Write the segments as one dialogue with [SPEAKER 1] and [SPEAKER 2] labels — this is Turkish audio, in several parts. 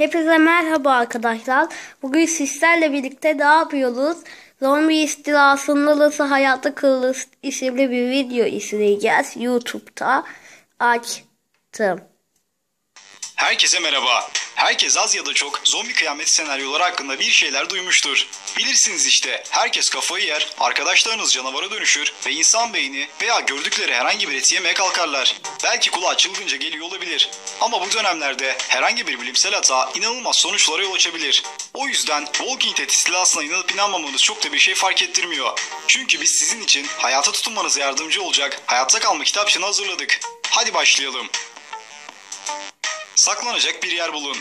[SPEAKER 1] Hepinize merhaba arkadaşlar. Bugün sizlerle birlikte ne yapıyoruz? Zombi istilasında nasıl hayatta kalırız isimli bir video izleyeceğiz. YouTube'da açtım.
[SPEAKER 2] Herkese merhaba. Herkes az ya da çok zombi kıyameti senaryoları hakkında bir şeyler duymuştur. Bilirsiniz işte herkes kafayı yer, arkadaşlarınız canavara dönüşür ve insan beyni veya gördükleri herhangi bir eti yemeye kalkarlar. Belki kulağa çılgınca geliyor olabilir. Ama bu dönemlerde herhangi bir bilimsel hata inanılmaz sonuçlara yol açabilir. O yüzden Walking Dead istilasına inanıp inanmamanız çok da bir şey fark ettirmiyor. Çünkü biz sizin için hayata tutunmanıza yardımcı olacak hayatta kalma kitapçığını hazırladık. Hadi başlayalım. Saklanacak bir yer bulun.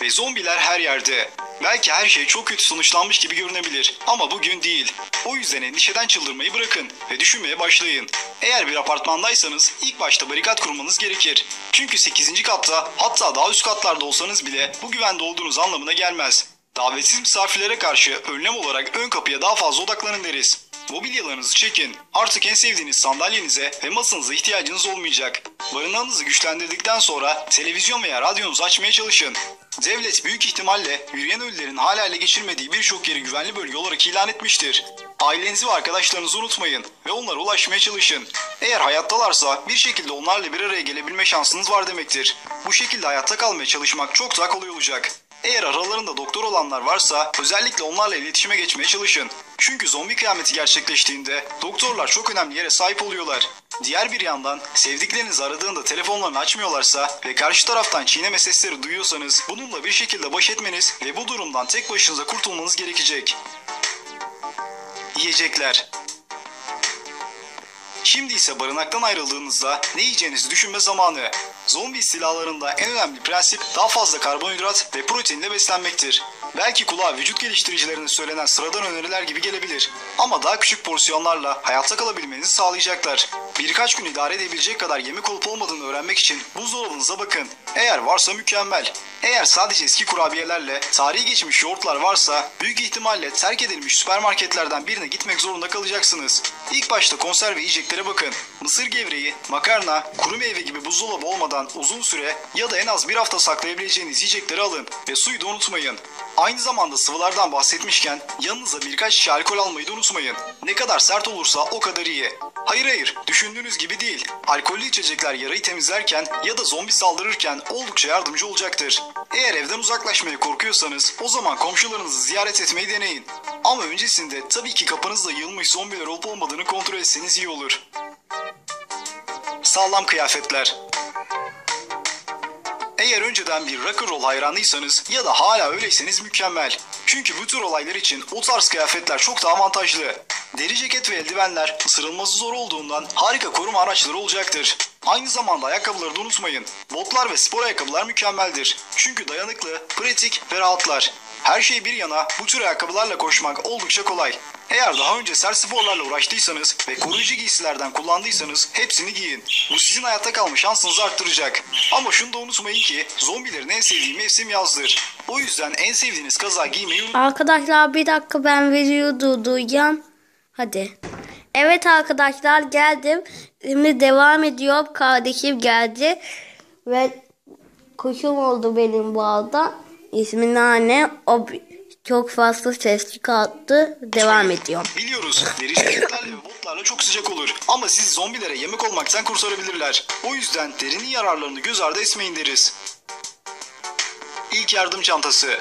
[SPEAKER 2] Ve zombiler her yerde. Belki her şey çok kötü sonuçlanmış gibi görünebilir ama bugün değil. O yüzden endişeden çıldırmayı bırakın ve düşünmeye başlayın. Eğer bir apartmandaysanız ilk başta barikat kurmanız gerekir. Çünkü 8. katta hatta daha üst katlarda olsanız bile bu güvende olduğunuz anlamına gelmez. Davetsiz misafirlere karşı önlem olarak ön kapıya daha fazla odaklanın deriz. Mobilyalarınızı çekin. Artık en sevdiğiniz sandalyenize ve masanıza ihtiyacınız olmayacak. Barınağınızı güçlendirdikten sonra televizyon veya radyonuzu açmaya çalışın. Devlet büyük ihtimalle yürüyen ölülerin hala ele geçirmediği birçok yeri güvenli bölge olarak ilan etmiştir. Ailenizi ve arkadaşlarınızı unutmayın ve onlara ulaşmaya çalışın. Eğer hayattalarsa bir şekilde onlarla bir araya gelebilme şansınız var demektir. Bu şekilde hayatta kalmaya çalışmak çok daha kolay olacak. Eğer aralarında doktor olanlar varsa özellikle onlarla iletişime geçmeye çalışın. Çünkü zombi kıyameti gerçekleştiğinde doktorlar çok önemli yere sahip oluyorlar. Diğer bir yandan sevdiklerinizi aradığında telefonlarını açmıyorlarsa ve karşı taraftan çiğneme sesleri duyuyorsanız bununla bir şekilde baş etmeniz ve bu durumdan tek başınıza kurtulmanız gerekecek. Yiyecekler Şimdi ise barınaktan ayrıldığınızda ne yiyeceğinizi düşünme zamanı. Zombi istilalarında en önemli prensip daha fazla karbonhidrat ve proteinle beslenmektir. Belki kulağa vücut geliştiricilerine söylenen sıradan öneriler gibi gelebilir. Ama daha küçük porsiyonlarla hayatta kalabilmenizi sağlayacaklar. Birkaç gün idare edebilecek kadar yemek olup olmadığını öğrenmek için buzdolabınıza bakın. Eğer varsa mükemmel. Eğer sadece eski kurabiyelerle tarihi geçmiş yoğurtlar varsa büyük ihtimalle terk edilmiş süpermarketlerden birine gitmek zorunda kalacaksınız. İlk başta konserve yiyeceklere bakın. Mısır gevreği, makarna, kuru meyve gibi buzdolabı olmadan uzun süre ya da en az bir hafta saklayabileceğiniz yiyecekleri alın ve suyu da unutmayın. Aynı zamanda sıvılardan bahsetmişken yanınıza birkaç şişe alkol almayı da unutmayın. Ne kadar sert olursa o kadar iyi. Hayır hayır düşündüğünüz gibi değil. Alkollü içecekler yarayı temizlerken ya da zombi saldırırken oldukça yardımcı olacaktır. Eğer evden uzaklaşmaya korkuyorsanız o zaman komşularınızı ziyaret etmeyi deneyin. Ama öncesinde tabii ki kapınızda yığılmış zombiler olup olmadığını kontrol etseniz iyi olur. Sağlam kıyafetler. Eğer önceden bir rock'n'roll hayranıysanız ya da hala öyleyseniz mükemmel. Çünkü bu tür olaylar için o tarz kıyafetler çok daha avantajlı. Deri ceket ve eldivenler ısırılması zor olduğundan harika koruma araçları olacaktır. Aynı zamanda ayakkabıları da unutmayın. Botlar ve spor ayakkabılar mükemmeldir. Çünkü dayanıklı, pratik ve rahatlar. Her şey bir yana bu tür ayakkabılarla koşmak oldukça kolay. Eğer daha önce sert sporlarla uğraştıysanız ve koruyucu giysilerden kullandıysanız hepsini giyin. Bu sizin hayatta kalma şansınızı arttıracak. Ama şunu da unutmayın ki zombilerin en sevdiği mevsim yazdır. O yüzden en sevdiğiniz kaza giymeyi.
[SPEAKER 1] Arkadaşlar bir dakika ben videoyu durduracağım. Hadi. Evet arkadaşlar geldim. Şimdi devam ediyor. Kardeşim geldi. Ve kuşum oldu benim bu arada. İsmi Nane. O çok fazla ses çıkarttı. Devam ediyor.
[SPEAKER 2] Biliyoruz deri ceketlerle ve botlarla çok sıcak olur. Ama sizi zombilere yemek olmaktan kurtarabilirler. O yüzden derinin yararlarını göz ardı etmeyin deriz. İlk yardım çantası.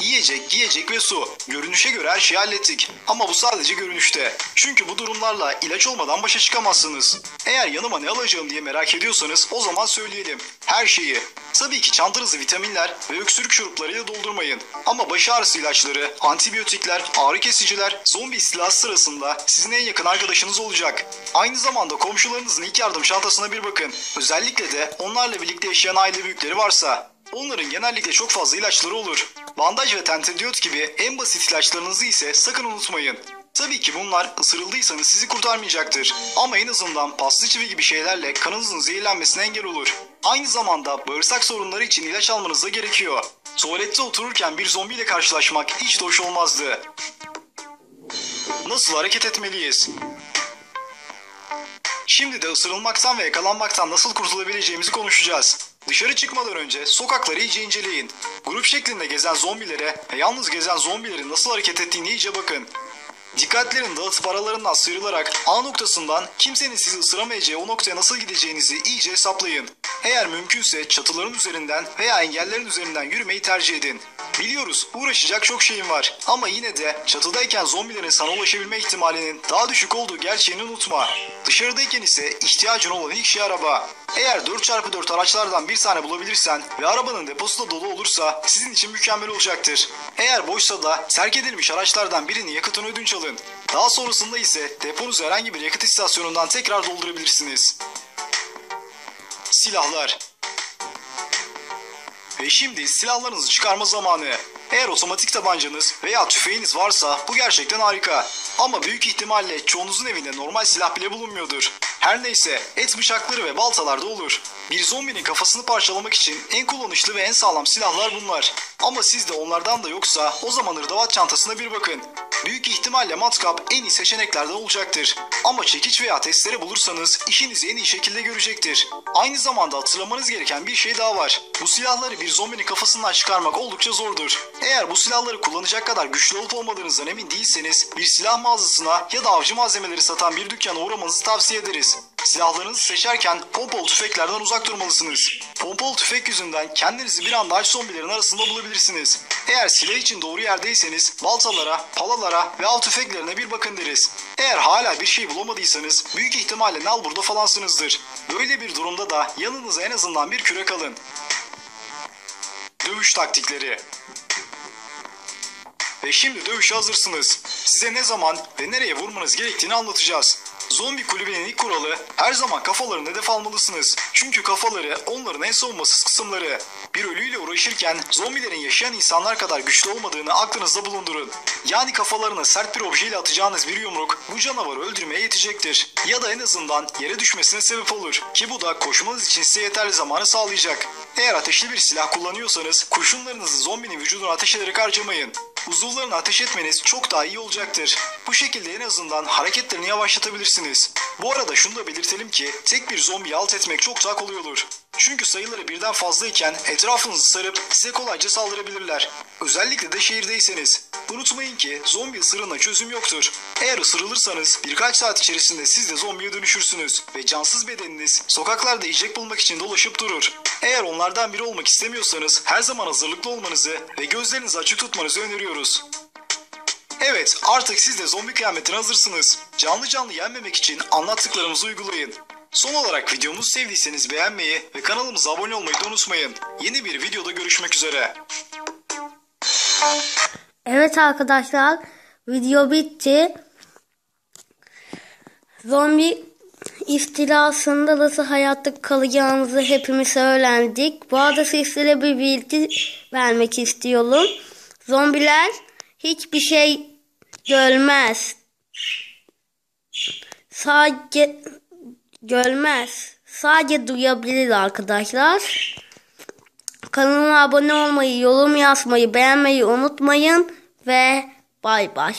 [SPEAKER 2] Yiyecek, giyecek ve su. Görünüşe göre her şeyi hallettik. Ama bu sadece görünüşte. Çünkü bu durumlarla ilaç olmadan başa çıkamazsınız. Eğer yanıma ne alacağım diye merak ediyorsanız o zaman söyleyelim. Her şeyi. Tabii ki çantanızı vitaminler ve öksürük şuruplarıyla doldurmayın. Ama baş ağrısı ilaçları, antibiyotikler, ağrı kesiciler, zombi istilası sırasında sizin en yakın arkadaşınız olacak. Aynı zamanda komşularınızın ilk yardım çantasına bir bakın. Özellikle de onlarla birlikte yaşayan aile büyükleri varsa. Onların genellikle çok fazla ilaçları olur. Bandaj ve tentediyot gibi en basit ilaçlarınızı ise sakın unutmayın. Tabii ki bunlar ısırıldıysanız sizi kurtarmayacaktır. Ama en azından paslı çivi gibi şeylerle kanınızın zehirlenmesine engel olur. Aynı zamanda bağırsak sorunları için ilaç almanız da gerekiyor. Tuvalette otururken bir zombiyle karşılaşmak hiç de hoş olmazdı. Nasıl hareket etmeliyiz? Şimdi de ısırılmaktan ve yakalanmaktan nasıl kurtulabileceğimizi konuşacağız. Dışarı çıkmadan önce sokakları iyice inceleyin. Grup şeklinde gezen zombilere ve yalnız gezen zombilerin nasıl hareket ettiğini iyice bakın. Dikkatlerini dağıtıp aralarından sıyrılarak A noktasından kimsenin sizi ısıramayacağı o noktaya nasıl gideceğinizi iyice hesaplayın. Eğer mümkünse çatıların üzerinden veya engellerin üzerinden yürümeyi tercih edin. Biliyoruz uğraşacak çok şeyin var ama yine de çatıdayken zombilerin sana ulaşabilme ihtimalinin daha düşük olduğu gerçeğini unutma. Dışarıdayken ise ihtiyacın olan ilk şey araba. Eğer 4x4 araçlardan bir tane bulabilirsen ve arabanın deposu da dolu olursa sizin için mükemmel olacaktır. Eğer boşsa da terk edilmiş araçlardan birinin yakıtını ödünç alın. Daha sonrasında ise deponuzu herhangi bir yakıt istasyonundan tekrar doldurabilirsiniz. Silahlar ve şimdi silahlarınızı çıkarma zamanı. Eğer otomatik tabancanız veya tüfeğiniz varsa bu gerçekten harika. Ama büyük ihtimalle çoğunuzun evinde normal silah bile bulunmuyordur. Her neyse et bıçakları ve baltalar da olur. Bir zombinin kafasını parçalamak için en kullanışlı ve en sağlam silahlar bunlar. Ama sizde onlardan da yoksa o zaman hırdavat çantasına bir bakın. Büyük ihtimalle matkap en iyi seçeneklerden olacaktır. Ama çekiç veya testere bulursanız işinizi en iyi şekilde görecektir. Aynı zamanda hatırlamanız gereken bir şey daha var. Bu silahları bir zombinin kafasından çıkarmak oldukça zordur. Eğer bu silahları kullanacak kadar güçlü olup olmadığınızdan emin değilseniz bir silah mağazasına ya da avcı malzemeleri satan bir dükkana uğramanızı tavsiye ederiz. Silahlarınızı seçerken pompalı tüfeklerden uzak durmalısınız. Pompalı tüfek yüzünden kendinizi bir anda aç zombilerin arasında bulabilirsiniz. Eğer silah için doğru yerdeyseniz baltalara, palalara ve av tüfeklerine bir bakın deriz. Eğer hala bir şey bulamadıysanız büyük ihtimalle nalburda falansınızdır. Böyle bir durumda da yanınıza en azından bir kürek alın. Dövüş taktikleri ve şimdi dövüşe hazırsınız. Size ne zaman ve nereye vurmanız gerektiğini anlatacağız. Zombi kulübünün ilk kuralı her zaman kafalarını hedef almalısınız. Çünkü kafaları onların en savunmasız kısımları. Bir ölüyle uğraşırken zombilerin yaşayan insanlar kadar güçlü olmadığını aklınızda bulundurun. Yani kafalarına sert bir objeyle atacağınız bir yumruk bu canavarı öldürmeye yetecektir. Ya da en azından yere düşmesine sebep olur. Ki bu da koşmanız için size yeterli zamanı sağlayacak. Eğer ateşli bir silah kullanıyorsanız kurşunlarınızı zombinin vücuduna ateş ederek harcamayın. Uzuvlarını ateş etmeniz çok daha iyi olacaktır. Bu şekilde en azından hareketlerini yavaşlatabilirsiniz. Bu arada şunu da belirtelim ki tek bir zombiyi alt etmek çok daha kolay olur. Çünkü sayıları birden fazlayken etrafınızı sarıp size kolayca saldırabilirler. Özellikle de şehirdeyseniz. Unutmayın ki zombi ısırığına çözüm yoktur. Eğer ısırılırsanız birkaç saat içerisinde siz de zombiye dönüşürsünüz ve cansız bedeniniz sokaklarda yiyecek bulmak için dolaşıp durur. Eğer onlardan biri olmak istemiyorsanız her zaman hazırlıklı olmanızı ve gözlerinizi açık tutmanızı öneriyoruz. Evet artık siz de zombi kıyametine hazırsınız. Canlı canlı yenmemek için anlattıklarımızı uygulayın. Son olarak videomuzu sevdiyseniz beğenmeyi ve kanalımıza abone olmayı da unutmayın. Yeni bir videoda görüşmek üzere.
[SPEAKER 1] Evet arkadaşlar video bitti. Zombi istilasında nasıl hayatta kalacağımızı hepimiz öğrendik. Bu arada sizlere bir bilgi vermek istiyorum. Zombiler hiçbir şey görmez. Sadece görmez. Sadece duyabilir arkadaşlar. Kanalıma abone olmayı, yorum yazmayı, beğenmeyi unutmayın ve bay bay.